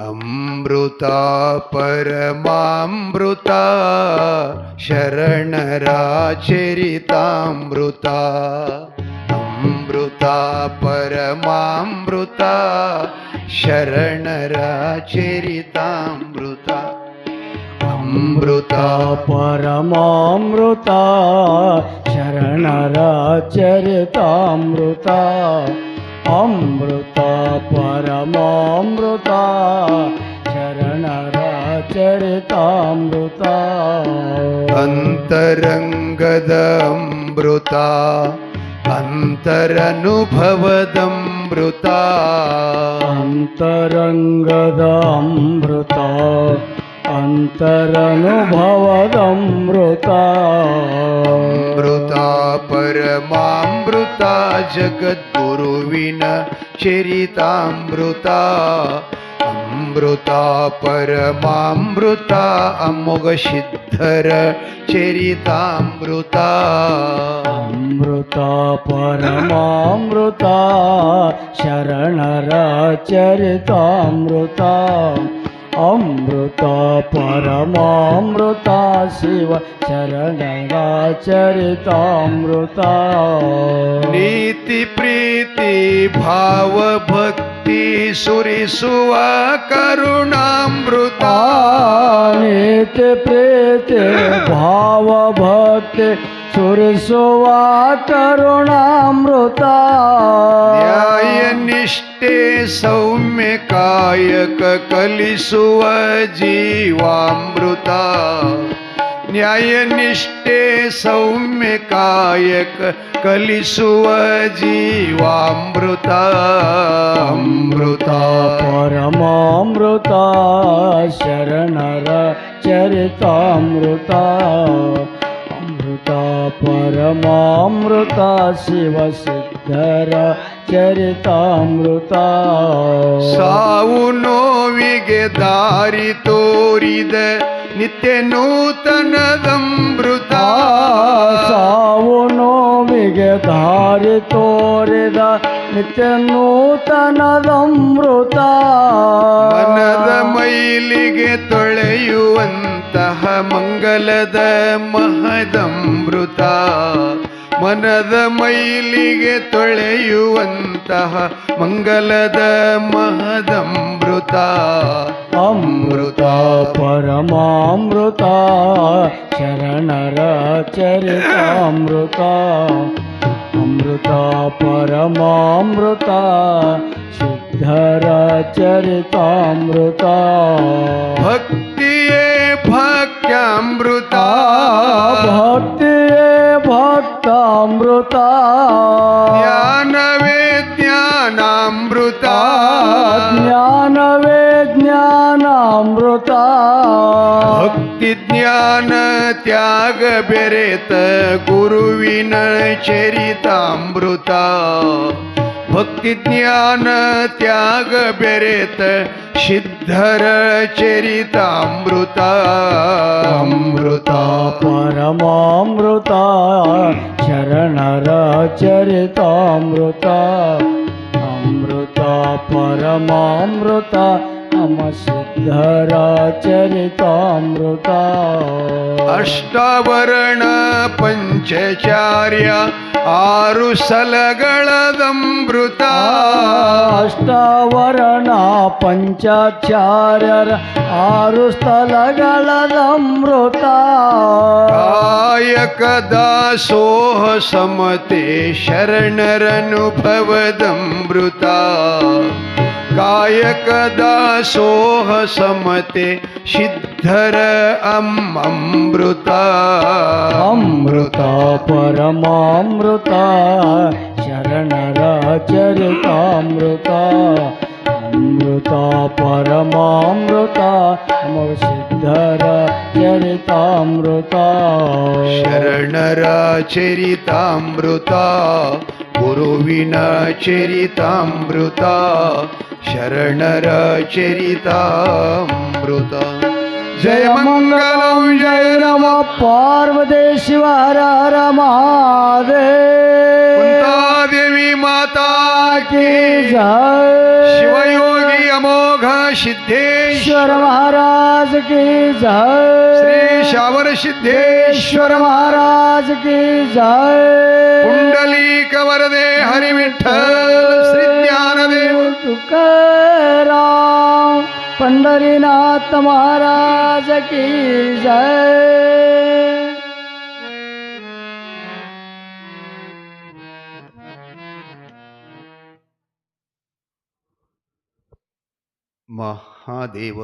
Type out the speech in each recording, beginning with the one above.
ಅಮೃತ ಪರಮಾಮೃತ ಶರಣರ ಚರಿತಾಮೃತ ಅಮೃತ ಪರಮಾಮೃತ ಶರಣರ ಚರಿತಾಮೃತ ಅಮೃತ ಪರಮಾಮೃತ ಶರಣರ ಚರಿತಾಮೃತ ಅಮೃತ ಪರಮಾಮೃತ ಶರಣರ ಚರಿತಾಮೃತ ಅಂತರಂಗದ ಅಮೃತ ಅಂತರನುಭವದಮೃತ ಅಂತರಂಗದ ಅಮೃತ ಅಂತರನುಭವದಮೃತ ಅಮೃತ ಪರಮಾಮೃತ ಜಗದ್ಗುರುವಿನ ಚರಿತಾಮೃತ ಅಮೃತ ಪರಮಾಮೃತ ಅಮೋಘ ಸಿದ್ಧರ ಚರಿತಾಮೃತ ಅಮೃತ ಪರಮಾಮೃತ ಶರಣರ ಚರಿತಾಮೃತ ಅಮೃತ ಪರಮಾಮೃತ ಶಿವ ಶರಣರ ಚರಿತಾಮೃತ ನೀತಿ ಪ್ರೀತಿ ಭಾವ ಭಕ್ತಿ ಸುರಿಸುವ ಕರುಣಾಮೃತ ನೀತಿ ಪ್ರೀತಿ ಭಾವ ಭಕ್ತಿ ಸುರಿಸುವ ಕರುಣಾಮೃತ ನ್ಯಾಯ ನಿಷ್ಠೆ ಸೌಮ್ಯ ಕಾಯಕ ಕಲಿಸುವ ಜೀವಾಮೃತ ನ್ಯಾಯ ನಿಷ್ಠೆ ಸೌಮ್ಯ ಕಾಯಕ ಕಲಿಸುವ ಜೀವಾಮೃತ ಅಮೃತ ಪರಮಾಮೃತ ಶರಣರ ಚರಿತಾಮೃತ ಅಮೃತ ಪರಮಾಮೃತ ಶಿವ ಸಿದ್ಧರ ಚರಿತಾಮೃತ. ಸಾವು ನೋವಿಗೆ ದಾರಿ ತೋರಿದ. ನಿತ್ಯ ನೂತನದಮೃತ ಸಾವು ನೋವಿಗೆ ದಾರಿ ತೋರಿದ ನಿತ್ಯ ನೂತನದಮೃತ ಮನದ ಮೈಲಿಗೆ ತೊಳೆಯುವಂತಹ ಮಂಗಲದ ಮಹದಮೃತ ಮನದ ಮೈಲಿಗೆ ತೊಳೆಯುವಂತಹ ಮಂಗಲದ ಮಹದಮೃತ. ಅಮೃತ ಪರಮಾಮೃತ ಶರಣರ ಚರಿತಾಮೃತ. ಅಮೃತ ಪರಮಾಮೃತ ಸಿದ್ಧರ ಚರಿತಾಮೃತ. ಭಕ್ತಿಯೇ भक्तामृता भक्ति भक्तामृता ज्ञान वे ज्ञानामृता। ज्ञान वे ज्ञानामृता। भक्ति ज्ञान त्याग बेरेत गुरुविन चरितामृता। भक्ति ज्ञान त्याग बेरेत ಸಿದ್ಧರ ಚರಿತಾಮೃತ ಅಮೃತ ಪರಮಾಮೃತ ಶರಣರ ಚರಿತಾಮೃತ ಅಮೃತ ಪರಮಾಮೃತ ನಮ ಸಿದ್ಧರ ಚರಿತಾಮೃತ ಅಷ್ಟಾವರಣ ಪಂಚಚಾರ್ಯ ಆರು ಸಲಗಳದಮೃತ ಅಷ್ಟಾವರಣ ಪಂಚಾಚಾರ್ಯರ ಆರು ಸ್ಥಳಗಳದಮೃತ ಕಾಯಕ ದಾಸೋಹ ಸಮತೆ ಶರಣರನುಭವದಮೃತ ಕಾಯಕ ದಾಸೋಹ ಸಮತೆ ಸಿದ್ಧರ ಅಂ ಅಮೃತ ಅಮೃತ ಪರಮಾಮೃತ ಶರಣರ ಚರಿತಾಮೃತ ಅಮೃತ ಪರಮಾಮೃತ ನಮ ಸಿದ್ಧರ ಚರಿತಾಮೃತ प्रोवीणचरितामृता शरणरचरितामृता। जय मंगलम जय नम। पार्वती शिव हर हर महादेव। कुंतादेवी माता की जय। शिवयोगी अमोघ सिद्धेश। ईश्वर महाराज की जय। श्री शावर सिद्धेश्वर। महाराज की जय। पुंडलीक वरदे हरि विठ्ठल श्री ज्ञानदेव। तुकाराम। पंढरीनाथ महाराज की जय ಮಹಾದೇವ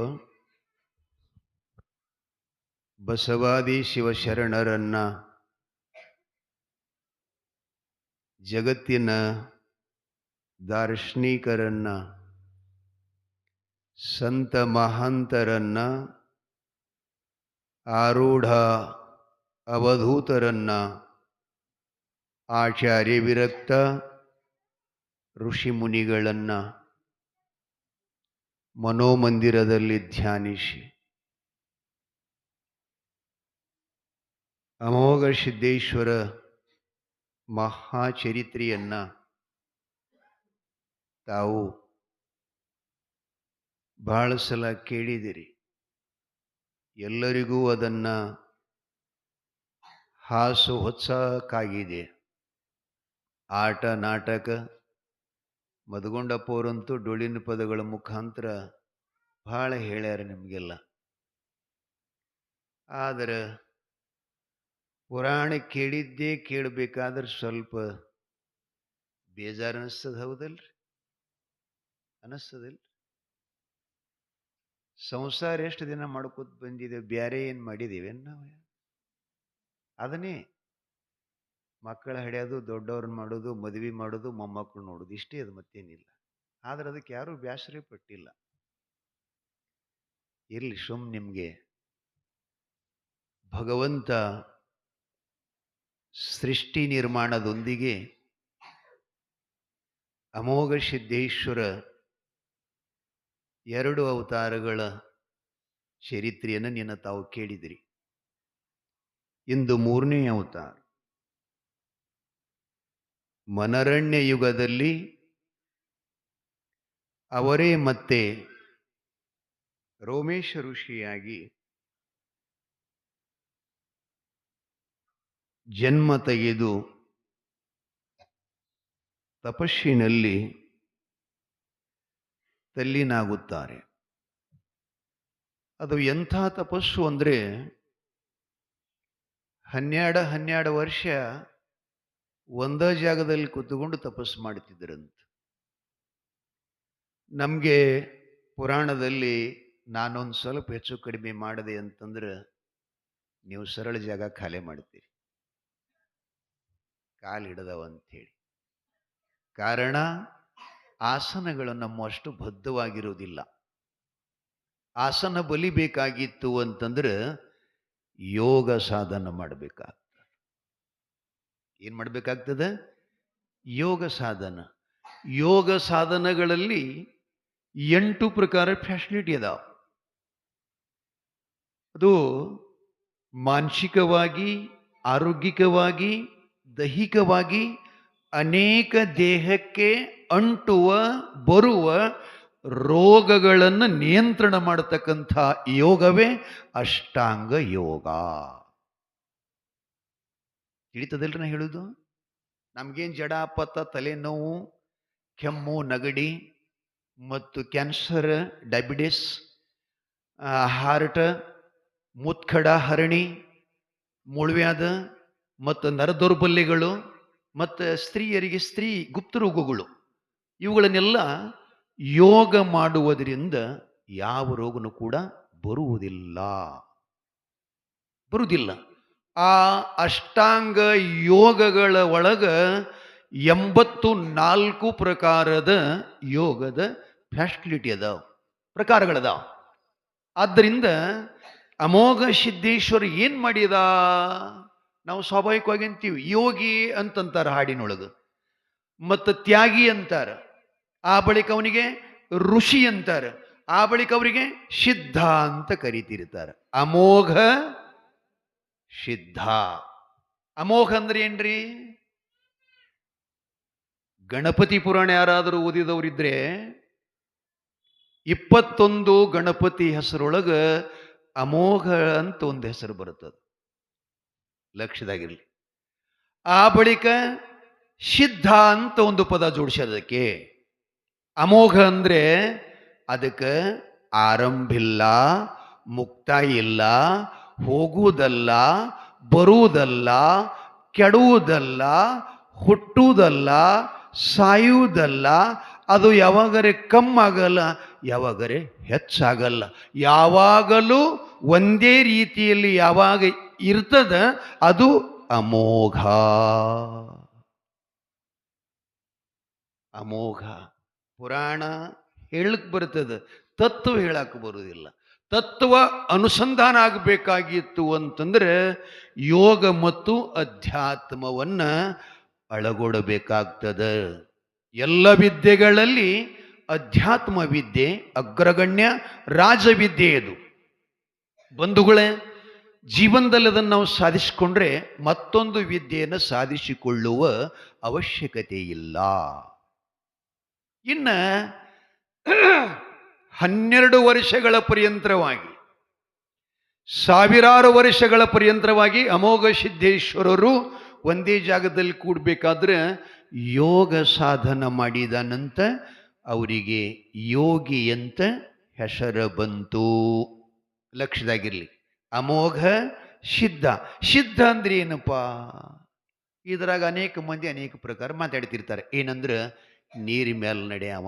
ಬಸವಾದಿ ಶಿವಶರಣರನ್ನ ಜಗತ್ತಿನ ದಾರ್ಶನಿಕರನ್ನ ಸಂತ ಮಹಾಂತರನ್ನ ಆರೂಢ ಅವಧೂತರನ್ನ ಆಚಾರ್ಯ ವಿರಕ್ತ ಋಷಿಮುನಿಗಳನ್ನ ಮನೋಮಂದಿರದಲ್ಲಿ ಧ್ಯಾನಿಸಿ. ಅಮೋಘ ಸಿದ್ದೇಶ್ವರ ಮಹಾಚರಿತ್ರೆಯನ್ನು ತಾವು ಬಹಳ ಸಲ ಕೇಳಿದಿರಿ. ಎಲ್ಲರಿಗೂ ಅದನ್ನು ಹಾಸು ಹೊತ್ಸಕ್ಕಾಗಿದೆ ಆಟ, ನಾಟಕ, ಮದಗೊಂಡಪ್ಪವರಂತೂ ಡೊಳ್ಳಿನ ಪದಗಳ ಮುಖಾಂತರ ಭಾಳ ಹೇಳ್ಯಾರ ನಿಮಗೆಲ್ಲ. ಆದರೆ ಪುರಾಣ ಕೇಳಿದ್ದೇ ಕೇಳಬೇಕಾದ್ರೆ ಸ್ವಲ್ಪ ಬೇಜಾರು ಅನ್ನಿಸ್ತದೆ ಹೌದಲ್ರಿ? ಅನಿಸ್ತದಿಲ್ಲ ಸಂಸಾರ ಎಷ್ಟು ದಿನ ಮಾಡ್ಕೋತ ಬಂದಿದೆ ಬೇರೆ ಏನು ಮಾಡಿದ್ದೀವಿ ನಾವು? ಅದನ್ನೇ ಮಕ್ಕಳ ಹಿಡಿಯೋದು ದೊಡ್ಡವ್ರನ್ನ ಮಾಡೋದು, ಮದುವೆ ಮಾಡೋದು ಮೊಮ್ಮಕ್ಕಳು ನೋಡೋದು, ಇಷ್ಟೇ ಅದು ಮತ್ತೇನಿಲ್ಲ. ಆದ್ರೆ ಅದಕ್ಕೆ ಯಾರೂ ಬೇಸರ ಪಟ್ಟಿಲ್ಲ. ಇರಲಿ ಸುಮ್ ನಿಮಗೆ ಭಗವಂತ ಸೃಷ್ಟಿ ನಿರ್ಮಾಣದೊಂದಿಗೆ ಅಮೋಘ ಸಿದ್ದೇಶ್ವರ ಎರಡು ಅವತಾರಗಳ ಚರಿತ್ರೆಯನ್ನು ನಿನ್ನ ತಾವು ಕೇಳಿದಿರಿ. ಇಂದು ಮೂರನೇ ಅವತಾರ. ಮನರಣ್ಯ ಯುಗದಲ್ಲಿ ಅವರೇ ಮತ್ತೆ ರೋಮೇಶ ಋಷಿಯಾಗಿ ಜನ್ಮ ತೆಗೆದು ತಪಸ್ಸಿನಲ್ಲಿ ತಲ್ಲೀನಾಗುತ್ತಾರೆ. ಅದು ಎಂಥ ತಪಸ್ಸು ಅಂದರೆ, ಹನ್ನೆರಡು ಹನ್ನೆರಡು ವರ್ಷ ಒಂದ ಜಾಗದಲ್ಲಿ ಕೂತ್ಕೊಂಡು ತಪಸ್ಸು ಮಾಡ್ತಿದ್ದರಂತ. ನಮಗೆ ಪುರಾಣದಲ್ಲಿ ನಾನೊಂದು ಸ್ವಲ್ಪ ಹೆಚ್ಚು ಕಡಿಮೆ ಮಾಡಿದೆ ಅಂತಂದ್ರೆ, ನೀವು ಸರಳ ಜಾಗ ಖಾಲಿ ಮಾಡ್ತೀರಿ. ಕಾಲು ಹಿಡದವ ಅಂಥೇಳಿ. ಕಾರಣ ಆಸನಗಳು ನಮ್ಮಷ್ಟು ಬದ್ಧವಾಗಿರುವುದಿಲ್ಲ. ಆಸನ ಬಲಿಬೇಕಾಗಿತ್ತು ಅಂತಂದ್ರೆ ಯೋಗ ಸಾಧನ ಮಾಡಬೇಕಾಗ್ತದೆ. ಏನು ಮಾಡಬೇಕಾಗ್ತದೆ? ಯೋಗ ಸಾಧನ. ಯೋಗ ಸಾಧನಗಳಲ್ಲಿ ಎಂಟು ಪ್ರಕಾರ ಫ್ಯಾಸಿಲಿಟಿ ಅದಾವ. ಅದು ಮಾನಸಿಕವಾಗಿ, ಆರೋಗ್ಯಿಕವಾಗಿ, ದೈಹಿಕವಾಗಿ ಅನೇಕ ದೇಹಕ್ಕೆ ಅಂಟುವ, ಬರುವ ರೋಗಗಳನ್ನು ನಿಯಂತ್ರಣ ಮಾಡತಕ್ಕಂಥ ಯೋಗವೇ ಅಷ್ಟಾಂಗ ಯೋಗ. ತಿಳಿತದಲ್ರಿ ನಾ ಹೇಳುದು? ನಮ್ಗೇನು ಜಡಾಪತ ತಲೆನೋವು, ಕೆಮ್ಮು, ನಗಡಿ ಮತ್ತು ಕ್ಯಾನ್ಸರ್, ಡಯಾಬಿಟಿಸ್ ಹಾರ್ಟ್, ಮುತ್ಕಡ ಹರಣಿ ಮುಳುವ್ಯಾದ ಮತ್ತು ನರದೌರ್ಬಲ್ಯಗಳು ಮತ್ತು ಸ್ತ್ರೀಯರಿಗೆ ಸ್ತ್ರೀ ಗುಪ್ತ ರೋಗಗಳು. ಇವುಗಳನ್ನೆಲ್ಲ ಯೋಗ ಮಾಡುವುದರಿಂದ ಯಾವ ರೋಗನೂ ಕೂಡ ಬರುವುದಿಲ್ಲ. ಬರುವುದಿಲ್ಲ. ಆ ಅಷ್ಟಾಂಗ ಯೋಗಗಳ ಒಳಗ ಎಂಬತ್ತು ನಾಲ್ಕು ಪ್ರಕಾರದ ಯೋಗದ ಫ್ಯಾಸಿಲಿಟಿ ಅದಾವ, ಪ್ರಕಾರಗಳದಾವ. ಆದ್ದರಿಂದ ಅಮೋಘ ಸಿದ್ದೇಶ್ವರ ಏನು ಮಾಡಿದ? ನಾವು ಸ್ವಾಭಾವಿಕವಾಗಿ ಅಂತೀವಿ, ಯೋಗಿ ಅಂತಂತಾರೆ ಹಾಡಿನೊಳಗೆ. ಮತ್ತು ತ್ಯಾಗಿ ಅಂತಾರೆ. ಆ ಬಳಿಕ ಅವನಿಗೆ ಋಷಿ ಅಂತಾರೆ. ಆ ಬಳಿಕ ಅವರಿಗೆ ಸಿದ್ಧ ಅಂತ ಕರಿತಿರ್ತಾರೆ. ಅಮೋಘ ಸಿದ್ಧ ಅಮೋಘ ಅಂದ್ರೆ ಏನ್ರಿ? ಗಣಪತಿ ಪುರಾಣ ಯಾರಾದರೂ ಓದಿದವರಿದ್ರೆ ಇಪ್ಪತ್ತೊಂದು ಗಣಪತಿ ಹೆಸರೊಳಗ ಅಮೋಘ ಅಂತ ಒಂದು ಹೆಸರು ಬರುತ್ತದೆ. ಲಕ್ಷ್ಯದಾಗಿರ್ಲಿ ಆ ಬಳಿಕ ಸಿದ್ಧ ಅಂತ ಒಂದು ಪದ ಜೋಡಿಸೋದಕ್ಕೆ. ಅಮೋಘ ಅಂದರೆ ಅದಕ್ಕೆ ಆರಂಭಿಲ್ಲ, ಮುಕ್ತ ಇಲ್ಲ, ಹೋಗುವುದಲ್ಲ, ಬರುವುದಲ್ಲ, ಕೆಡುವುದಲ್ಲ, ಹುಟ್ಟುವುದಲ್ಲ, ಸಾಯುವುದಲ್ಲ, ಅದು ಯಾವಾಗರೆ ಕಮ್ಮಾಗಲ್ಲ ಯಾವಾಗರೆ ಹೆಚ್ಚಾಗಲ್ಲ. ಯಾವಾಗಲೂ ಒಂದೇ ರೀತಿಯಲ್ಲಿ ಯಾವಾಗ ಇರ್ತದ, ಅದು ಅಮೋಘ. ಅಮೋಘ. ಪುರಾಣ ಹೇಳಕ್ ಬರ್ತದೆ. ತತ್ವ ಹೇಳಕ್ಕೆ ಬರುವುದಿಲ್ಲ ತತ್ವ ಅನುಸಂಧಾನ ಆಗಬೇಕಾಗಿತ್ತು ಅಂತಂದ್ರೆ ಯೋಗ ಮತ್ತು ಅಧ್ಯಾತ್ಮವನ್ನು ಅಳಗೊಡಬೇಕಾಗ್ತದೆ. ಎಲ್ಲ ವಿದ್ಯೆಗಳಲ್ಲಿ ಅಧ್ಯಾತ್ಮ ವಿದ್ಯೆ, ಅಗ್ರಗಣ್ಯ, ರಾಜವಿದ್ಯೆ ಇದು. ಬಂಧುಗಳೇ ಜೀವನದಲ್ಲಿ ಅದನ್ನು ನಾವು ಸಾಧಿಸಿಕೊಂಡ್ರೆ ಮತ್ತೊಂದು ವಿದ್ಯೆಯನ್ನು ಸಾಧಿಸಿಕೊಳ್ಳುವ ಅವಶ್ಯಕತೆ ಇಲ್ಲ ಇನ್ನ ಹನ್ನೆರಡು ವರ್ಷಗಳ ಪರ್ಯಂತರವಾಗಿ, ಸಾವಿರಾರು ವರ್ಷಗಳ ಪರ್ಯಂತರವಾಗಿ ಅಮೋಘ ಸಿದ್ದೇಶ್ವರರು ಒಂದೇ ಜಾಗದಲ್ಲಿ ಕೂಡಬೇಕಾದ್ರೆ ಯೋಗ ಸಾಧನ ಮಾಡಿದ ನಂತರ ಅವರಿಗೆ ಯೋಗಿ ಅಂತ ಹೆಸರು ಬಂತು. ಲಕ್ಷದಾಗಿರಲಿ. ಅಮೋಘ ಸಿದ್ಧ. ಸಿದ್ಧ ಅಂದ್ರೆ ಏನಪ್ಪ? ಇದರಾಗ ಅನೇಕ ಮಂದಿ ಅನೇಕ ಪ್ರಕಾರ ಮಾತಾಡ್ತಿರ್ತಾರೆ. ಏನಂದ್ರೆ ನೀರಿ ಮೇಲೆ ನಡೆಯವ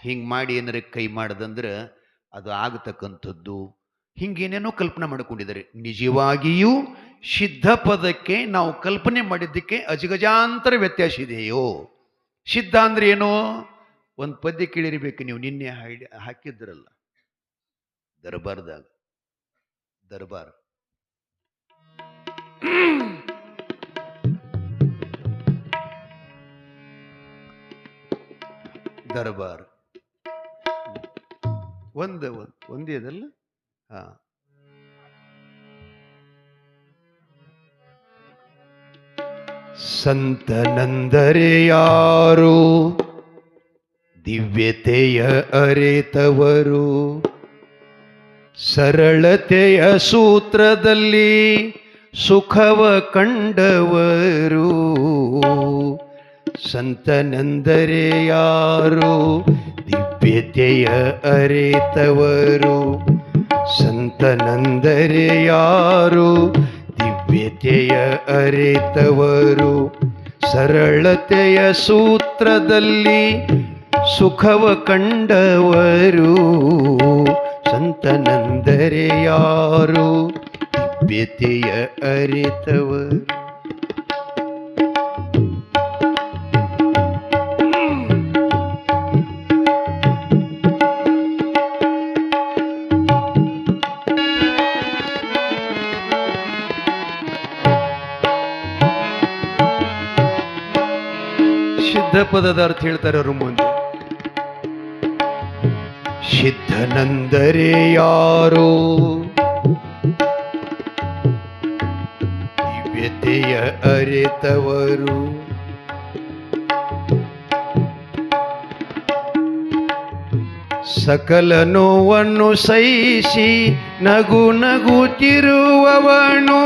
ಹಿಂಗೆ ಮಾಡಿ ಏನಾರ ಕೈ ಮಾಡ್ದಂದ್ರೆ ಅದು ಆಗತಕ್ಕಂಥದ್ದು. ಹಿಂಗೇನೇನೋ ಕಲ್ಪನೆ ಮಾಡಿಕೊಂಡಿದ್ದಾರೆ. ನಿಜವಾಗಿಯೂ ಸಿದ್ಧ ಪದಕ್ಕೆ ನಾವು ಕಲ್ಪನೆ ಮಾಡಿದ್ದಕ್ಕೆ ಅಜಗಜಾಂತರ ವ್ಯತ್ಯಾಸ ಇದೆಯೋ? ಸಿದ್ಧ ಅಂದ್ರೆ ಏನು? ಒಂದು ಪದ್ಯ ಕೇಳಿರ್ಬೇಕು ನೀವು. ನಿನ್ನೆ ಹಾಡಿ ಹಾಕಿದ್ರಲ್ಲ. ದರ್ಬಾರ್ದಾಗ. ದರ್ಬಾರ್. ದರ್ಬಾರ್. ಒಂದು ಒಂದೇದಲ್ಲ? ಹಾ. ಸಂತನಂದರೆ ಯಾರು? ದಿವ್ಯತೆಯ ಅರೆತವರು. ಸರಳತೆಯ ಸೂತ್ರದಲ್ಲಿ ಸುಖವ ಕಂಡವರು. ಸಂತನಂದರೆ ಯಾರು? ದಿವ್ಯತೆಯ ಅರಿತವರು. ಸಂತನಂದರೆ ಯಾರು? ದಿವ್ಯತೆಯ ಅರಿತವರು. ಸರಳತೆಯ ಸೂತ್ರದಲ್ಲಿ ಸುಖವ ಕಂಡವರು. ಸಂತನಂದರೆ ಯಾರು? ದಿವ್ಯತೆಯ ಅರಿತವರು. ಸಿದ್ಧ ಪದದ ಅರ್ಥ ಹೇಳ್ತಾರೆ ಅವರು ಮುಂದೆ ಸಿದ್ಧನಂದರೆ ಯಾರು ದಿವ್ಯತೆಯ ಅರಿತವರು. ಸಕಲ ನೋವನ್ನು ಸಹಿಸಿ ನಗು ನಗುತ್ತಿರುವವನು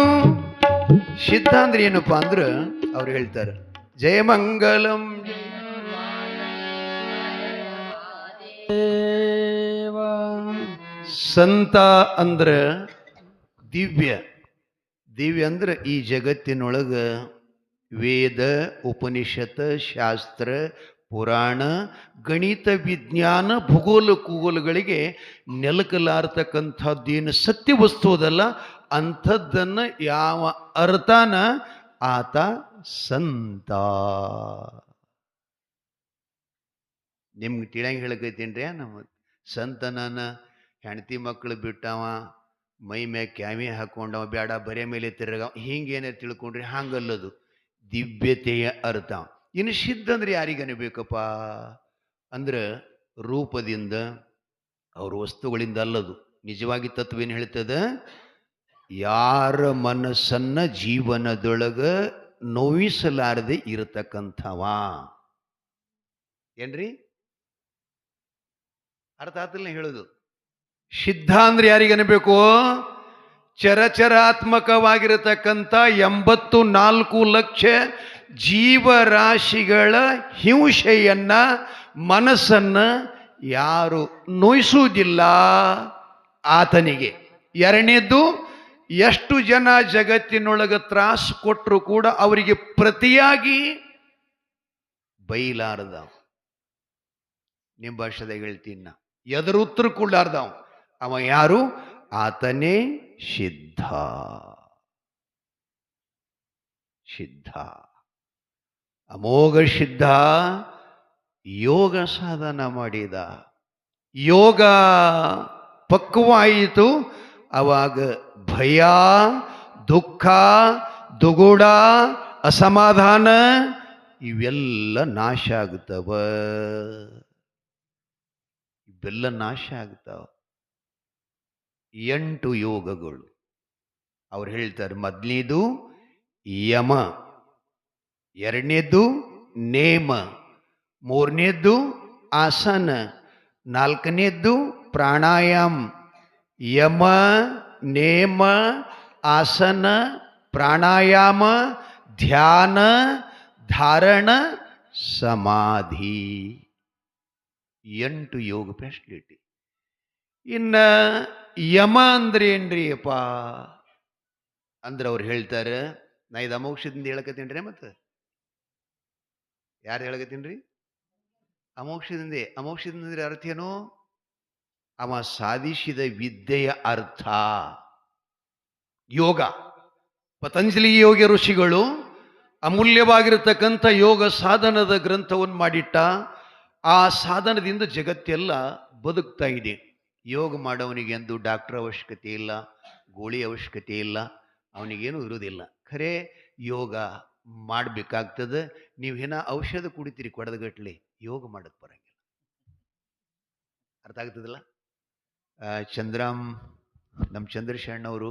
ಸಿದ್ಧ ಅಂದ್ರೆ ಏನಪ್ಪಾ ಅಂದ್ರ ಅವ್ರು ಹೇಳ್ತಾರೆ, ಜಯಮಂಗಲಂ ಸಂತ ಅಂದ್ರೆ ದಿವ್ಯ. ದಿವ್ಯ ಅಂದ್ರೆ ಈ ಜಗತ್ತಿನೊಳಗೆ ವೇದ, ಉಪನಿಷತ್, ಶಾಸ್ತ್ರ, ಪುರಾಣ, ಗಣಿತ, ವಿಜ್ಞಾನ ಭೂಗೋಲ ಕೂಗೋಲುಗಳಿಗೆ ನೆಲಕಲಾರ್ತಕ್ಕಂಥದ್ದೇನು ಸತ್ಯ ವಸ್ತು ಅದಲ್ಲ, ಅಂಥದ್ದನ್ನು ಯಾವ ಅರ್ಥನ ಆತ ಸಂತ. ನಿಮ್ಗೆ ತಿಳಿಯಂಗೆ ಹೇಳಕೈತೇನ್ರಿ ನಮ್ಮ ಸಂತನನ ಹೆಂಡತಿ ಮಕ್ಕಳು ಬಿಟ್ಟವ, ಮೈ ಮ್ಯಾಗ ಕ್ಯಾಮಿ ಹಾಕೊಂಡವ ಬೇಡ ಬರೆ ಮೇಲೆ ತಿರುಗ ಹಿಂಗೇನೇ ತಿಳ್ಕೊಂಡ್ರಿ ಹಂಗಲ್ಲದು. ದಿವ್ಯತೆಯ ಅರ್ಥ. ಇನ್ನು ಸಿದ್ಧ ಅಂದ್ರೆ ಯಾರಿಗನ ಬೇಕಪ್ಪ ಅಂದ್ರೆ ರೂಪದಿಂದ ಅವ್ರ ವಸ್ತುಗಳಿಂದ ಅಲ್ಲದು. ನಿಜವಾಗಿ ತತ್ವ ಏನು ಹೇಳ್ತದ? ಯಾರ ಮನಸ್ಸನ್ನ ಜೀವನದೊಳಗ ನೋಯಿಸಲಾರದೆ ಇರತಕ್ಕಂಥವ. ಏನ್ರಿ? ಅರ್ಥ ಆತಲ್ಲ ಹೇಳುದು. ಸಿದ್ಧ ಅಂದ್ರೆ ಯಾರಿಗೆ ಅನ್ಬೇಕು? ಚರಚರಾತ್ಮಕವಾಗಿರತಕ್ಕಂಥ ಎಂಬತ್ತು ನಾಲ್ಕು ಲಕ್ಷ ಜೀವರಾಶಿಗಳ ಹಿಂಸೆಯನ್ನ, ಮನಸ್ಸನ್ನ ಯಾರು ನೋಯಿಸುವುದಿಲ್ಲ ಆತನಿಗೆ. ಎರಡನೇದ್ದು, ಎಷ್ಟು ಜನ ಜಗತ್ತಿನೊಳಗೆ ತ್ರಾಸು ಕೊಟ್ಟರು ಕೂಡ ಅವರಿಗೆ ಪ್ರತಿಯಾಗಿ ಬೈಲಾರ್ದ ನಿಮ್ಮ ಹೇಳ್ತೀನಿ ನಾ. ಎದುರು ಉತ್ತರ ಕೊಡ್ಲಾರ್ದವ. ಅವ ಯಾರು? ಆತನೇ ಸಿದ್ಧ. ಸಿದ್ಧ. ಅಮೋಘ ಸಿದ್ಧ, ಯೋಗ ಸಾಧನ ಮಾಡಿದ. ಯೋಗ ಪಕ್ವಾಯಿತು ಅವಾಗ ಭಯ, ದುಃಖ, ದುಗುಡ, ಅಸಮಾಧಾನ, ಇವೆಲ್ಲ ನಾಶ ಆಗ್ತವ. ಇವೆಲ್ಲ ನಾಶ ಆಗ್ತಾವ. ಎಂಟು ಯೋಗಗಳು. ಅವ್ರು ಹೇಳ್ತಾರೆ ಮೊದಲನೇದು ಯಮ, ಎರಡನೇದು ನೇಮ ಮೂರನೇದ್ದು ಆಸನ ನಾಲ್ಕನೇದ್ದು ಪ್ರಾಣಾಯಾಮ. ಯಮ, ನೇಮ, ಆಸನ, ಪ್ರಾಣಾಯಾಮ, ಧ್ಯಾನ, ಧಾರಣ, ಸಮಾಧಿ. ಎಂಟು ಯೋಗ ಫೆಸಿಲಿಟಿ ಇನ್ನ ಯಮ ಅಂದ್ರೆ ಏನ್ರಿ ಅಪ್ಪ ಅಂದ್ರೆ ಅವ್ರು ಹೇಳ್ತಾರೆ, ನಾ ಇದು ಅಮೋಕ್ಷದಿಂದ ಹೇಳಕತ್ತೀನ್ರಿ ಮತ್ತೆ ಯಾರು ಹೇಳಕತ್ತೀನ್ರಿ? ಅಮೋಕ್ಷದಿಂದ ಅಮೋಕ್ಷದಿಂದ ಅರ್ಥ ಏನು? ಅವ ಸಾಧಿಸಿದ ವಿದ್ಯೆಯ ಅರ್ಥ. ಯೋಗ. ಪತಂಜಲಿ ಯೋಗ ಋಷಿಗಳು ಅಮೂಲ್ಯವಾಗಿರತಕ್ಕಂಥ ಯೋಗ ಸಾಧನದ ಗ್ರಂಥವನ್ನು ಮಾಡಿಟ್ಟ, ಆ ಸಾಧನದಿಂದ ಜಗತ್ತೆಲ್ಲ ಬದುಕ್ತಾ ಇದೆ. ಯೋಗ ಮಾಡೋವನಿಗೆ ಎಂದು ಡಾಕ್ಟರ್ ಅವಶ್ಯಕತೆ ಇಲ್ಲ, ಗೋಳಿ ಅವಶ್ಯಕತೆ ಇಲ್ಲ, ಅವನಿಗೇನು ಇರೋದಿಲ್ಲ ಖರೆ ಯೋಗ ಮಾಡಬೇಕಾಗ್ತದೆ. ನೀವು ಏನ ಔಷಧ ಕುಡಿತೀರಿ ಕೊಡದಗಟ್ಲೆ ಯೋಗ ಮಾಡೋಕ್ಕೆ ಬರಂಗಿಲ್ಲ. ಅರ್ಥ ಆಗ್ತದಲ್ಲ? ಚಂದ್ರಾಮ್ ನಮ್ಮ ಚಂದ್ರಶಣ್ಣವರು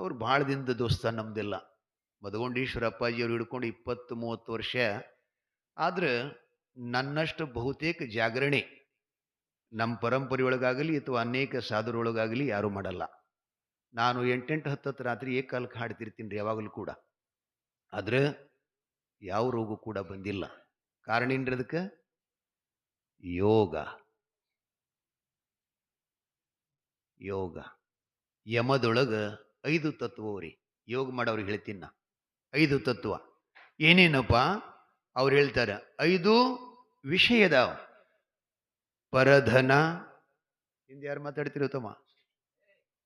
ಅವ್ರು ಭಾಳ ದಿನದ ದೋಸ್ತ ನಮ್ದೆಲ್ಲ. ಮದಗೊಂಡೀಶ್ವರ ಅಪ್ಪಾಜಿ ಅವ್ರು ಹಿಡ್ಕೊಂಡು ಇಪ್ಪತ್ತು ಮೂವತ್ತು ವರ್ಷ. ಆದ್ರೆ ನನ್ನಷ್ಟು ಬಹುತೇಕ ಜಾಗರಣೆ ನಮ್ಮ ಪರಂಪರೆಯೊಳಗಾಗಲಿ ಅಥವಾ ಅನೇಕ ಸಾಧುರೊಳಗಾಗಲಿ ಯಾರೂ ಮಾಡಲ್ಲ. ನಾನು ಎಂಟೆಂಟು ಹತ್ತತ್ತು ರಾತ್ರಿ ಏಕಾಲಕ್ಕೆ ಹಾಡ್ತಿರ್ತೀನಿ ರೀ ಯಾವಾಗಲೂ ಕೂಡ. ಆದ್ರೆ ಯಾವ ರೋಗ ಕೂಡ ಬಂದಿಲ್ಲ. ಕಾರಣ ಏನ್ರಿ ಅದಕ್ಕೆ? ಯೋಗ. ಯೋಗ. ಯಮದೊಳಗ ಐದು ತತ್ವ ರೀ. ಯೋಗ ಮಾಡೋರಿಗೆ ಹೇಳ್ತೀನಿ ನಾ. ಐದು ತತ್ವ. ಏನೇನಪ್ಪ? ಅವ್ರು ಹೇಳ್ತಾರೆ, ಐದು ವಿಷಯದ ಪರಧನ. ಹಿಂದೆ ಯಾರು ಮಾತಾಡ್ತೀರಿ ಉತ್ತಮ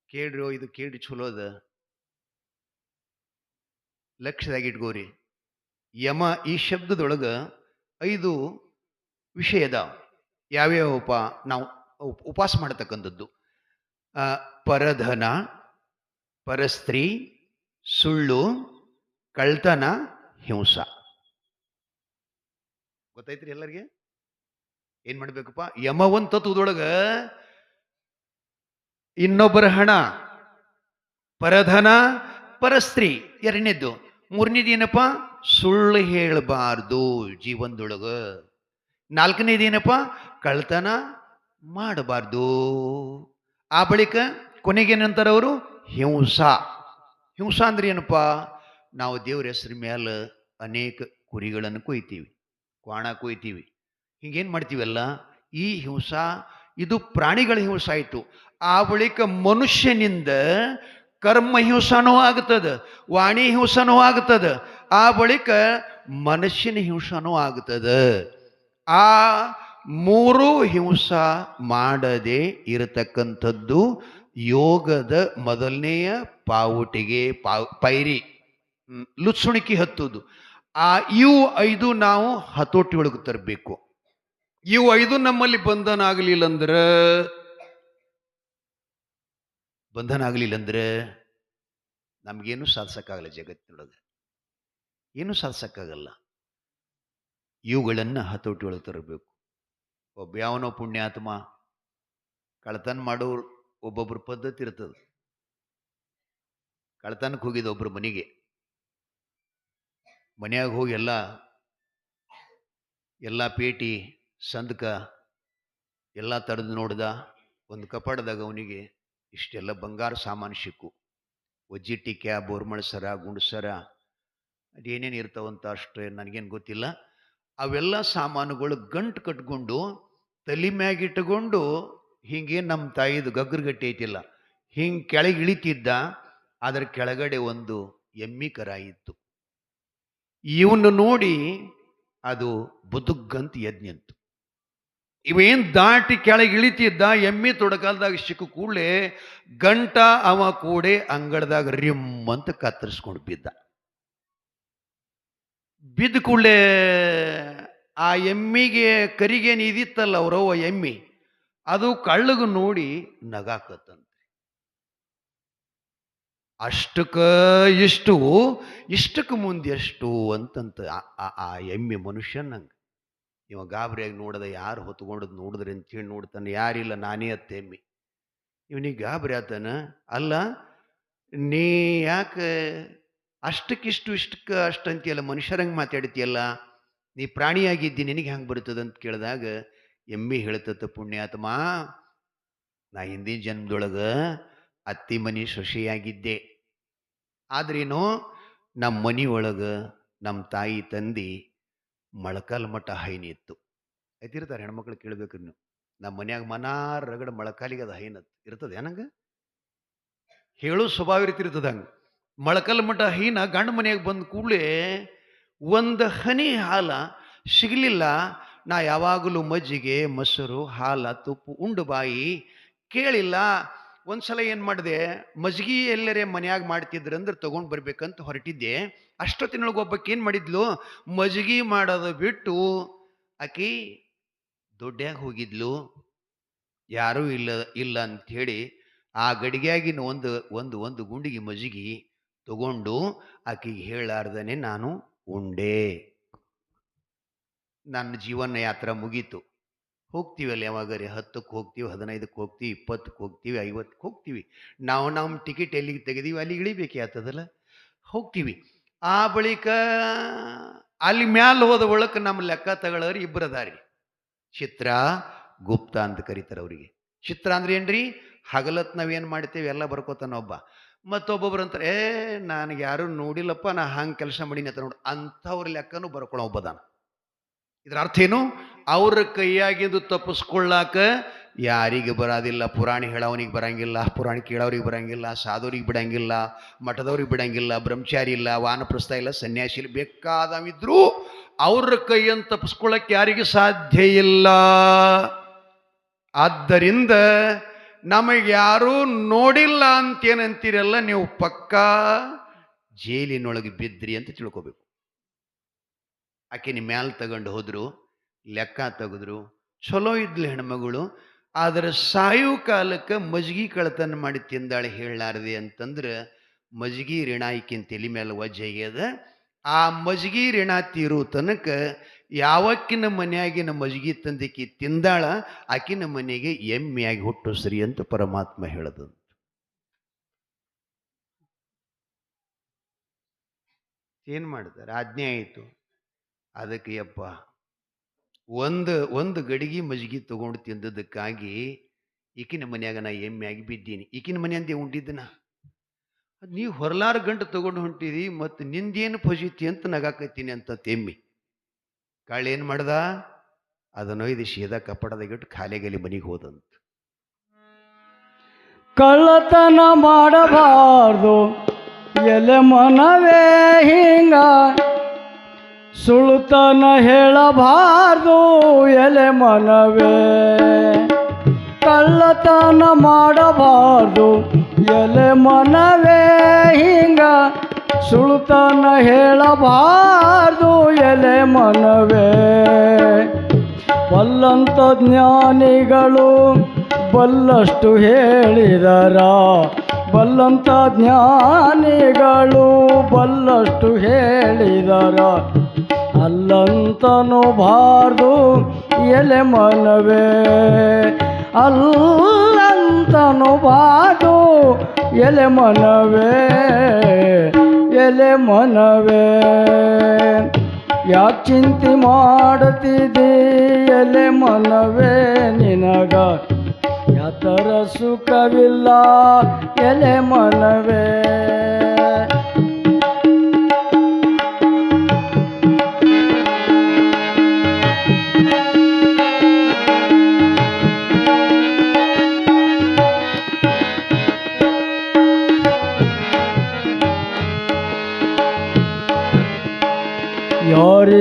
ಕೇಳ್ರಿ ಇದು ಕೇಳಿ ಚಲೋ ಅದ. ಲಕ್ಷ್ಯದಾಗ ಇಟ್ಕೋರಿ. ಯಮ ಈ ಶಬ್ದದೊಳಗ ಐದು ವಿಷಯ ಅದಾವ. ಉಪ, ನಾವು ಉಪಾಸ ಮಾಡತಕ್ಕಂಥದ್ದು. ಪರಧನ, ಪರಸ್ತ್ರೀ, ಸುಳ್ಳು, ಕಳ್ತನ, ಹಿಂಸ. ಗೊತ್ತಾಯ್ತ್ರಿ ಎಲ್ಲರಿಗೆ? ಏನ್ ಮಾಡ್ಬೇಕಪ್ಪ? ಯಮ ಒಂದ್ ತತ್ವದೊಳಗ ಇನ್ನೊಬ್ಬರ ಹಣ, ಪರಧನ, ಪರಸ್ತ್ರೀ ಎರಡನೇದ್ದು. ಮೂರನೇದು ಏನಪ್ಪ? ಸುಳ್ಳು ಹೇಳಬಾರ್ದು ಜೀವನದೊಳಗ. ನಾಲ್ಕನೇದು ಏನಪ್ಪ? ಕಳ್ತನ ಮಾಡಬಾರ್ದು. ಆ ಬಳಿಕ ಕೊನೆಗೇನಂತಾರ ಅವರು? ಹಿಂಸಾ. ಹಿಂಸಾ ಅಂದ್ರೆ ಏನಪ್ಪ? ನಾವು ದೇವ್ರ ಹೆಸರು ಮೇಲೆ ಅನೇಕ ಕುರಿಗಳನ್ನು ಕೊಯ್ತೀವಿ. ಕ್ವಾಣ ಕೊಯ್ತೀವಿ. ಹಿಂಗೇನು ಮಾಡ್ತೀವಲ್ಲ, ಈ ಹಿಂಸ, ಇದು ಪ್ರಾಣಿಗಳ ಹಿಂಸ ಆಯಿತು. ಆ ಬಳಿಕ ಮನುಷ್ಯನಿಂದ ಕರ್ಮ ಹಿಂಸನೂ ಆಗ್ತದೆ, ವಾಣಿ ಹಿಂಸನೂ ಆಗ್ತದೆ, ಆ ಬಳಿಕ ಮನುಷ್ಯನ ಹಿಂಸನೂ ಆಗ್ತದೆ. ಆ ಮೂರು ಹಿಂಸ ಮಾಡದೆ ಇರತಕ್ಕಂಥದ್ದು ಯೋಗದ ಮೊದಲನೆಯ ಪಾವುಟಿಗೆ ಪಾವ್ ಪೈರಿ. ಲುತ್ಸುಣಿಕೆ ಹತ್ತುದು. ಆ ಇವು ಐದು ನಾವು ಹತೋಟಿ ಒಳಗೆ ತರಬೇಕು. ಇವು ಐದು ನಮ್ಮಲ್ಲಿ ಬಂಧನ ಆಗಲಿಲ್ಲ ಅಂದ್ರೆ ಬಂಧನ ಆಗಲಿಲ್ಲ ಅಂದ್ರೆ ನಮಗೇನು ಸಾಧಿಸಕ್ಕಾಗಲ್ಲ ಜಗತ್ತಿನೊಳಗೆ. ಏನು ಸಾಧಿಸಕ್ಕಾಗಲ್ಲ. ಇವುಗಳನ್ನು ಹತೋಟಿ ಒಳಗೆ ತರಬೇಕು. ಒಬ್ಬ ಯಾವನೋ ಪುಣ್ಯಾತ್ಮ ಕಳ್ತನ ಮಾಡೋರು ಒಬ್ಬೊಬ್ರು ಪದ್ಧತಿ ಇರ್ತದೆ. ಕಳ್ತನಕ್ಕೆ ಹೋಗಿದ್ದ ಒಬ್ಬರು ಮನೆಗೆ. ಮನೆಯಾಗ ಹೋಗಿ ಎಲ್ಲ ಎಲ್ಲ ಪೇಟಿ ಸಂದಕ ಎಲ್ಲ ಥರದ್ದು ನೋಡಿದ ಒಂದು ಕಪಾಡದಾಗ ಅವನಿಗೆ ಇಷ್ಟೆಲ್ಲ ಬಂಗಾರ ಸಾಮಾನು ಸಿಕ್ಕು. ಒಜ್ಜಿಟ್ಟಿಕ್ಯ ಬೋರ್ಮಳ ಸರ, ಗುಂಡು ಸರ ಅದೇನೇನು ಇರ್ತಾವಂತ ಅಷ್ಟು ನನಗೇನು ಗೊತ್ತಿಲ್ಲ. ಅವೆಲ್ಲ ಸಾಮಾನುಗಳು ಗಂಟು ಕಟ್ಕೊಂಡು ತಲೆ ಮ್ಯಾಗಿಟ್ಟುಕೊಂಡು ಹಿಂಗೆ ನಮ್ಮ ತಾಯಿದು ಗಗ್ಗರಗಟ್ಟೆ ಐತಿಲ್ಲ. ಹಿಂಗೆ ಕೆಳಗೆ ಇಳಿತಿದ್ದ, ಅದರ ಕೆಳಗಡೆ ಒಂದು ಎಮ್ಮಿ ಕರ ಇತ್ತು. ಇವನು ನೋಡಿ ಅದು ಬದುಕಂತ ಯಜ್ಞಂತು ಇವೇನ್ ದಾಟಿ ಕೆಳಗೆ ಇಳಿತಿದ್ದ, ಎಮ್ಮೆ ತೊಡಕಾಲ್ದಾಗ ಸಿಕ್ಕ ಕೂಡಲೇ ಗಂಟ ಅವ ಕೂಡೆ ಅಂಗಳದಾಗ ರಿಮ್ ಅಂತ ಕತ್ತರಿಸ್ಕೊಂಡು ಬಿದ್ದ. ಬಿದ್ದ ಕೂಡಲೇ ಆ ಎಮ್ಮಿಗೆ ಕರಿಗೇನು ಇದಿತ್ತಲ್ಲ ಅವರವ್ವ ಎಮ್ಮಿ, ಅದು ಕಳ್ಳಗ ನೋಡಿ ನಗಾಕತ್ತಂತೆ. ಅಷ್ಟಕ್ಕ ಇಷ್ಟು, ಇಷ್ಟಕ್ಕೆ ಮುಂದೆ ಎಷ್ಟು ಅಂತಂತ ಆ- ಎಮ್ಮೆ ಮನುಷ್ಯನಂಗೆ ಇವ ಗಾಬರಿಯಾಗಿ ನೋಡದ ಯಾರು ಹೊತ್ಕೊಂಡದ್ ನೋಡಿದ್ರಿ ಅಂತೇಳಿ ನೋಡ್ತಾನೆ, ಯಾರಿಲ್ಲ ನಾನೇ ಅತ್ತ ಎಮ್ಮಿ ಇವನಿಗೆ ಗಾಬರಿ ಆತನ, ಅಲ್ಲ, ನೀ ಯಾಕೆ ಅಷ್ಟಕ್ಕಿಷ್ಟು ಇಷ್ಟಕ್ಕೆ ಅಷ್ಟು ಅಂತೀಯಲ್ಲ ಮನುಷ್ಯರಂಗೆ ಮಾತಾಡ್ತೀಯಲ್ಲ, ನೀ ಪ್ರಾಣಿಯಾಗಿದ್ದಿ ನಿನಗೆ ಹೆಂಗೆ ಬರ್ತದೆ ಅಂತ ಕೇಳಿದಾಗ, ಎಮ್ಮಿ ಹೇಳ್ತತ್ತ ಪುಣ್ಯಾತ್ಮ, ನಾ ಹಿಂದಿನ ಜನ್ಮದೊಳಗೆ ಅತ್ತಿ ಮನಿ ಸೊಸೆಯಾಗಿದ್ದೆ. ಆದ್ರೇನು ನಮ್ಮ ಮನಿ ಒಳಗ ನಮ್ಮ ತಾಯಿ ತಂದಿ ಮೊಳಕಾಲ್ ಮಠ ಹೈನಿ ಇತ್ತು. ಐತಿರ್ತಾರೆ ಹೆಣ್ಮಕ್ಳು ಕೇಳ್ಬೇಕು ನೀವು. ನಮ್ಮ ಮನ್ಯಾಗ ಮನಾರ ರಗಡ ಮೊಳಕಾಲಿಗೆ ಅದು ಹೈನತ್ ಇರ್ತದೆ ಏನಂಗ ಹೇಳೋ ಸ್ವಭಾವ ರೀತಿ ಹಂಗೆ ಹಂಗ. ಮೊಳಕಲ್ ಮಠ ಹೈನ ಗಂಡ ಮನೆಯಾಗ ಬಂದ ಕೂಡಲೇ ಒಂದು ಹನಿ ಹಾಲ ಸಿಗಲಿಲ್ಲ. ನಾ ಯಾವಾಗಲೂ ಮಜ್ಜಿಗೆ, ಮೊಸರು, ಹಾಲ, ತುಪ್ಪು, ಉಂಡು ಬಾಯಿ ಕೇಳಿಲ್ಲ. ಒಂದ್ಸಲ ಏನು ಮಾಡಿದೆ, ಮಜ್ಜಿಗೆ ಎಲ್ಲರೇ ಮನ್ಯಾಗ ಮಾಡ್ತಿದ್ರಂದ್ರೆ ತಗೊಂಡು ಬರ್ಬೇಕಂತ ಹೊರಟಿದ್ದೆ. ಅಷ್ಟೊತ್ತಿನೊಳಗೆ ಒಬ್ಬಕ್ಕೆ ಏನು ಮಾಡಿದ್ಲು? ಮಜ್ಗಿ ಮಾಡೋದು ಬಿಟ್ಟು ಆಕಿ ದೊಡ್ಡ್ಯಾಗ ಹೋಗಿದ್ಲು. ಯಾರೂ ಇಲ್ಲ ಇಲ್ಲ ಅಂಥೇಳಿ ಆ ಗಡಿಗೆಯಾಗಿನ ಒಂದು ಒಂದು ಒಂದು ಗುಂಡಿಗೆ ಮಜ್ಗಿ ತಗೊಂಡು ಆಕಿಗೆ ಹೇಳಾರ್ದನೆ ನಾನು ಉಂಡೆ. ನನ್ನ ಜೀವನ ಯಾತ್ರ ಮುಗೀತು. ಹೋಗ್ತೀವಲ್ಲ ಯಾವಾಗರೆ ಹತ್ತಕ್ಕೆ ಹೋಗ್ತೀವಿ, ಹದಿನೈದಕ್ಕೆ ಹೋಗ್ತೀವಿ, ಇಪ್ಪತ್ತಕ್ಕೆ ಹೋಗ್ತೀವಿ, ಐವತ್ತಕ್ಕೆ ಹೋಗ್ತೀವಿ. ನಾವು ನಮ್ಮ ಟಿಕೆಟ್ ಎಲ್ಲಿಗೆ ತೆಗೆದೀವಿ ಅಲ್ಲಿಗೆ ಇಳಿಬೇಕೇ ಆಗ್ತದಲ್ಲ ಹೋಗ್ತೀವಿ. ಆ ಬಳಿಕ ಅಲ್ಲಿ ಮ್ಯಾಲ ಹೋದ ಒಳಕ್ಕೆ ನಮ್ಮ ಲೆಕ್ಕ ತಗೊಳ್ಳೋರು ಇಬ್ಬರು ಅದಾರಿ. ಚಿತ್ರ ಗುಪ್ತ ಅಂತ ಕರೀತಾರೆ ಅವರಿಗೆ. ಚಿತ್ರ ಅಂದ್ರೆ ಏನ್ರಿ? ಹಗಲತ್ ನಾವೇನು ಮಾಡ್ತೇವೆ ಎಲ್ಲ ಬರ್ಕೋತಾನ ಒಬ್ಬ. ಮತ್ತೊಬ್ಬೊಬ್ರು ಅಂತಾರೆ, ಏ, ನನಗೆ ಯಾರು ನೋಡಿಲ್ಲಪ್ಪ, ನಾ ಹಂಗೆ ಕೆಲಸ ಮಾಡೀನಿ ಅಂತ ನೋಡಿ, ಅಂಥವ್ರ ಲೆಕ್ಕನೂ ಬರ್ಕೊಳ್ಳೋ ಒಬ್ಬದಾನ. ಇದ್ರ ಅರ್ಥ ಏನು? ಅವ್ರ ಕೈಯಾಗಿಂದು ತಪ್ಪಿಸ್ಕೊಳ್ಳಾಕ ಯಾರಿಗೆ ಬರೋದಿಲ್ಲ, ಪುರಾಣಿ ಹೇಳೋವನಿಗೆ ಬರಂಗಿಲ್ಲ, ಪುರಾಣಿ ಕೇಳೋರಿಗೆ ಬರಂಗಿಲ್ಲ ಸಾಧುವ್ರಿಗೆ ಬಿಡಂಗಿಲ್ಲ, ಮಠದವ್ರಿಗೆ ಬಿಡಂಗಿಲ್ಲ, ಬ್ರಹ್ಮಚಾರಿ ಇಲ್ಲ, ವಾನಪ್ರಸ್ಥ ಇಲ್ಲ, ಸನ್ಯಾಸಿ ಇಲ್ಲ ಬೇಕಾದವಿದ್ರು ಅವ್ರ ಕೈಯನ್ನು ತಪ್ಪಿಸ್ಕೊಳ್ಳೋಕ್ಕೆ ಯಾರಿಗೆ ಸಾಧ್ಯ ಇಲ್ಲ. ಆದ್ದರಿಂದ ನಮಗೆ ಯಾರೂ ನೋಡಿಲ್ಲ ಅಂತೇನಂತೀರಲ್ಲ, ನೀವು ಪಕ್ಕಾ ಜೈಲಿನೊಳಗೆ ಬಿದ್ದ್ರಿ ಅಂತ ತಿಳ್ಕೊಬೇಕು. ಆಕೆ ನಿಮ್ಮ ಮ್ಯಾಲೆ ತಗೊಂಡು ಹೋದರು, ಲೆಕ್ಕ ತೆಗೆದ್ರು, ಚಲೋ ಇದ್ಲು ಹೆಣ್ಮಗಳು ಆದರೆ ಸಾಯು ಕಾಲಕ್ಕೆ ಮಜ್ಗಿ ಕಳತನ ಮಾಡಿ ತಿಂದಾಳೆ ಹೇಳಲಾರದೆ ಅಂತಂದ್ರೆ, ಮಜ್ಗಿ ಋಣ ಈಕಿನ ತಲೆ ಮೇಲೆ ವಜ್ಜೆಗ್ಯದ ಆ ಮಜ್ಗಿ ಋಣ ತೀರೋ ತನಕ ಯಾವಕ್ಕಿನ ಮನೆಯಾಗಿನ ಮಜ್ಗಿ ತಂದಿಕಿ ತಿಂದಾಳ, ಆಕಿನ ಮನೆಗೆ ಎಮ್ಮೆಯಾಗಿ ಹುಟ್ಟು ಸರಿ ಅಂತ ಪರಮಾತ್ಮ ಹೇಳದಂತ. ಏನು ಮಾಡಿದ? ಆಜ್ಞೆ ಆಯಿತು. ಅದಕ್ಕೆ ಯಪ್ಪ ಒಂದು ಒಂದು ಗಡಿಗೆ ಮಜ್ಗಿ ತಗೊಂಡು ತಿಂದದಕ್ಕಾಗಿ ಈಕಿನ ಮನ್ಯಾಗ ನಾ ಆಗಿ ಬಿದ್ದೀನಿ. ಈಕಿನ ಮನೆ ಅಂದೇ ಉಂಡಿದ್ದನ? ನೀವು ಹೊರಲಾರ ಗಂಟು ತಗೊಂಡು ಹೊಂಟಿದಿ ಮತ್ತು ನಿಂದೇನು ಫಜಿತಿ ಅಂತ ನಗಾಕತ್ತೀನಿ ಅಂತ ತೆಮ್ಮಿ ಕಾಳು ಏನು ಮಾಡ್ದ? ಅದನ್ನು ಇದು ಸೀದಾ ಕಪ್ಪಡದಾಗಿಟ್ಟು ಖಾಲಿಗಲಿ ಮನೆಗೆ ಹೋದಂತ. ಕಳ್ಳತನ ಮಾಡಬಾರ್ದು. ಎಲೆ ಮನವೇ ಹಿಂಗ. ಸುಳ್ತನ ಹೇಳಬಾರದು ಎಲೆ ಮನವೇ. ಕಳ್ಳತನ ಮಾಡಬಾರದು ಎಲೆ ಮನವೇ. ಹಿಂಗ ಸುಳ್ತನ ಹೇಳಬಾರದು ಎಲೆ ಮನವೇ. ಬಲ್ಲಂತ ಜ್ಞಾನಿಗಳು ಬಲ್ಲಷ್ಟು ಹೇಳಿದರ. ಬಲ್ಲಂತ ಜ್ಞಾನಿಗಳು ಬಲ್ಲಷ್ಟು ಹೇಳಿದರ. ಅಲ್ಲಂತನು ಬಾರ್ದು ಎಲೆ ಮನವೇ. ಅಲ್ಲಂತನು ಬಾರ್ದು ಎಲೆ ಮನವೇ. ಎಲೆ ಮನವೇ. ಯಾಕೆ ಚಿಂತೆ ಮಾಡುತ್ತಿದ್ದಿ ಎಲೆ ಮನವೇ ನಿನಗ? ಯಾತರ ಸುಖವಿಲ್ಲ ಎಲೆ ಮನವೇ.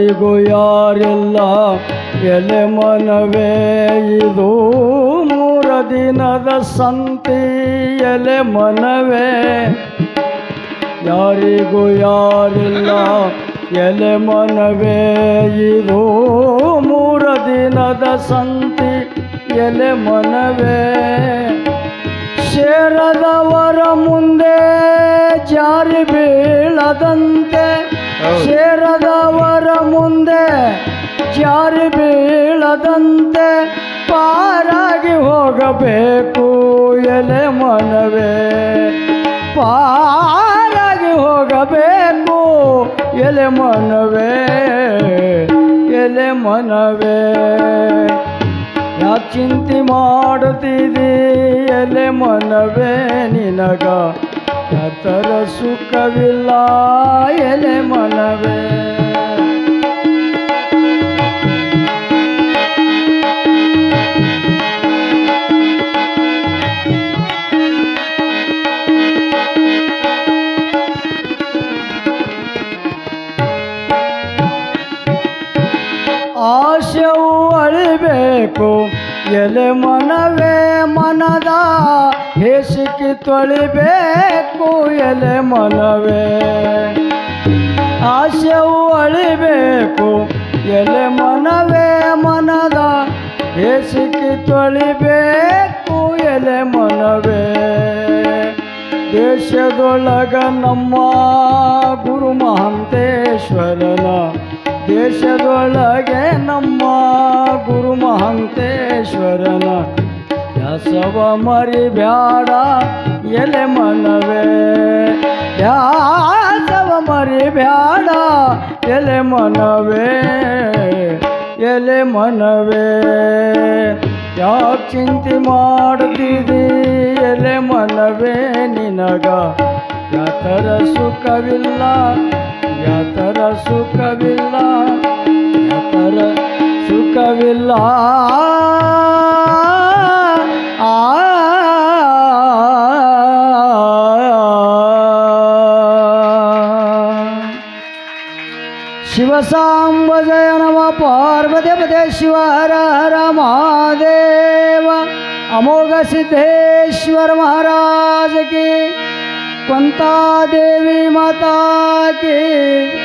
ಯಾರಿಗೂ ಯಾರಿಲ್ಲ? ಎಲೆ ಮನವೇ ಇದು ಮೂರ ದಿನದ ಸಂತಿ. ಎಲೆ ಮನವೇ ಯಾರಿಗೂ ಯಾರಿಲ್ಲ? ಎಲೆ ಮನವೇ ಇದು ಮೂರ ದಿನದ ಸಂತಿ. ಎಲೆ ಮನವೇ ಶೇರದವರ ಮುಂದೆ ಜಾರಿ ಬೀಳದಂತೆ. ಶೇರದವರ ಮುಂದೆ ಜಾರಿ ಬೀಳದಂತೆ ಪಾರಾಗಿ ಹೋಗಬೇಕು ಎಲೆ ಮನವೇ. ಪಾರಾಗಿ ಹೋಗಬೇಕು ಎಲೆ ಮನವೇ ಎಲೆ ಮನವೇ. ಚಿಂತೆ ಮಾಡುತ್ತಿದೆ ಎಲೆ ಮನವೇ ನಿನಗ? ಯಾತರ ಸುಖವಿಲ್ಲ ಎಲೆ ಮನವೇ ಆಶವು ಅಳಿಬೇಕು ಎಲೆ ಮನವೇ ಮನದ ಹೇಸಿಕೆ ತೊಳಿಬೇಕು. ಎಲೆ ಮನವೇ ಆಶೆವು ಅಳಿಬೇಕು, ಎಲೆ ಮನವೇ ಮನದ. ಹೇಸಿಕೆ ತೊಳಿಬೇಕು, ಎಲೆ ಮನವೇ. ದೇಶದೊಳಗ ನಮ್ಮ ಗುರು ಮಹಂತೇಶ್ವರನ. ದೇಶದೊಳಗೆ ನಮ್ಮ ಗುರು ಮಹಂತೇಶ್ವರನ. ಯಸವ ಮರಿ ಬ್ಯಾಡ ಎಲೆ ಮನವೇ ದಾಸವ ಮರಿ ಬ್ಯಾಡ, ಎಲೆ ಮನವೇ ಎಲೆ ಮನವೇ ಯಾಕೆ ಚಿಂತೆ ಮಾಡುತ್ತಿದೆ ಎಲೆ ಮನವೇ ನಿನಗ? ಯಾತರ ಸುಖವಿಲ್ಲ ಯಾತರ ಸುಖವಿಲ್ಲ ಯಾತರ ಸುಖವಿಲ್ಲ. शिवसाम्बजय नमः पार्वतीपदे शिव हर हर महादेव। अमोघ सिद्धेश्वर महाराज की कुंता देवी माता की।